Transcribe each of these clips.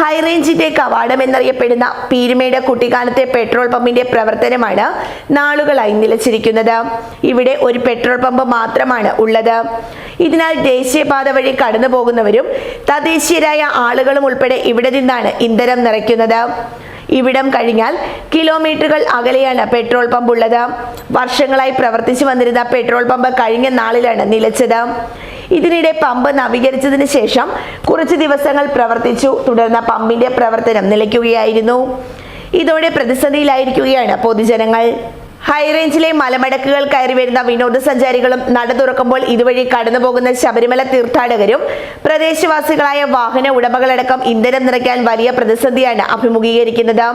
ഹൈറേഞ്ചിന്റെ കവാടം എന്നറിയപ്പെടുന്ന പീരുമേട് കുട്ടിക്കാലത്തെ പെട്രോൾ പമ്പിന്റെ പ്രവർത്തനമാണ് നാളുകളായി നിലച്ചിരിക്കുന്നത്. ഇവിടെ ഒരു പെട്രോൾ പമ്പ് മാത്രമാണ് ഉള്ളത്. ഇതിനാൽ ദേശീയപാത വഴി കടന്നു പോകുന്നവരും തദ്ദേശീയരായ ആളുകളും ഉൾപ്പെടെ ഇവിടെ നിന്നാണ് ഇന്ധനം നിറയ്ക്കുന്നത്. ഇവിടം കഴിഞ്ഞാൽ കിലോമീറ്ററുകൾ അകലെയാണ് പെട്രോൾ പമ്പ് ഉള്ളത്. വർഷങ്ങളായി പ്രവർത്തിച്ചു വന്നിരുന്ന പെട്രോൾ പമ്പ് കഴിഞ്ഞ നാളിലാണ് നിലച്ചത്. ഇതിനിടെ പമ്പ് നവീകരിച്ചതിന് ശേഷം കുറച്ച് ദിവസങ്ങൾ പ്രവർത്തിച്ചു. തുടർന്ന് പമ്പിന്റെ പ്രവർത്തനം നിലയ്ക്കുകയായിരുന്നു. ഇതോടെ പ്രതിസന്ധിയിലായിരിക്കുകയാണ് പൊതുജനങ്ങൾ. ഹൈറേഞ്ചിലെ മലമടക്കുകൾ കയറി വരുന്ന വിനോദസഞ്ചാരികളും നട തുറക്കുമ്പോൾ ഇതുവഴി കടന്നു പോകുന്ന ശബരിമല തീർത്ഥാടകരും പ്രദേശവാസികളായ വാഹന ഉടമകളടക്കം ഇന്ധനം നിറയ്ക്കാൻ വലിയ പ്രതിസന്ധിയാണ് അഭിമുഖീകരിക്കുന്നത്.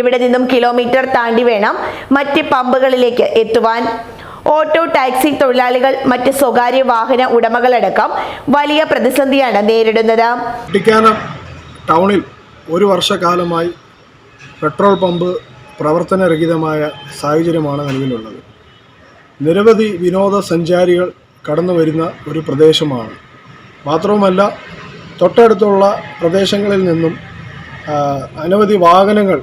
ഇവിടെ നിന്നും കിലോമീറ്റർ താണ്ടി വേണം മറ്റ് പമ്പുകളിലേക്ക് എത്തുവാൻ. ഓട്ടോ ടാക്സി തൊഴിലാളികൾ മറ്റ് സ്വകാര്യ വാഹന ഉടമകളടക്കം വലിയ പ്രതിസന്ധിയാണ് നേരിടുന്നത്. ടൗണിൽ ഒരു വർഷക്കാലമായി പെട്രോൾ പമ്പ് പ്രവർത്തനരഹിതമായ സാഹചര്യമാണ് നിലവിലുള്ളത് നിരവധി വിനോദസഞ്ചാരികൾ കടന്നു വരുന്ന ഒരു പ്രദേശമാണ്. മാത്രവുമല്ല തൊട്ടടുത്തുള്ള പ്രദേശങ്ങളിൽ നിന്നും അനവധി വാഹനങ്ങൾ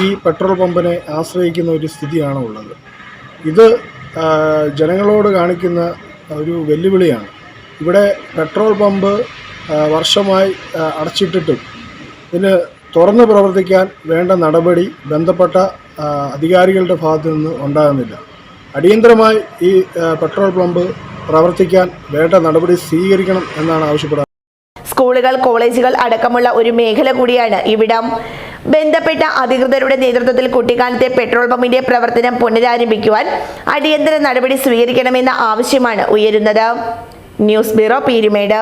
ഈ പെട്രോൾ പമ്പിനെ ആശ്രയിക്കുന്ന ഒരു സ്ഥിതിയാണ് ഉള്ളത് ഇത് ജനങ്ങളോട് കാണിക്കുന്ന ഒരു വെല്ലുവിളിയാണ്. ഇവിടെ പെട്രോൾ പമ്പ് വർഷമായി അടച്ചിട്ടിട്ടും. ഇതിന് തുറന്ന് പ്രവർത്തിക്കാൻ വേണ്ട നടപടി ബന്ധപ്പെട്ട അധികാരികളുടെ ഭാഗത്തു നിന്ന് ഉണ്ടാകുന്നില്ല. അടിയന്തരമായി ഈ പെട്രോൾ പമ്പ് പ്രവർത്തിക്കാൻ വേണ്ട നടപടി സ്വീകരിക്കണം എന്നാണ് ആവശ്യപ്പെടുന്നത്. സ്കൂളുകൾ കോളേജുകൾ അടക്കമുള്ള ഒരു മേഖല കൂടിയാണ് ഇവിടം. ബന്ധപ്പെട്ട അധികൃതരുടെ നേതൃത്വത്തിൽ കുട്ടിക്കാലത്തെ പെട്രോൾ പമ്പിന്റെ പ്രവർത്തനം പുനരാരംഭിക്കുവാൻ അടിയന്തര നടപടി സ്വീകരിക്കണമെന്ന ആവശ്യമാണ് ഉയരുന്നത്. News bureau Peerumedu.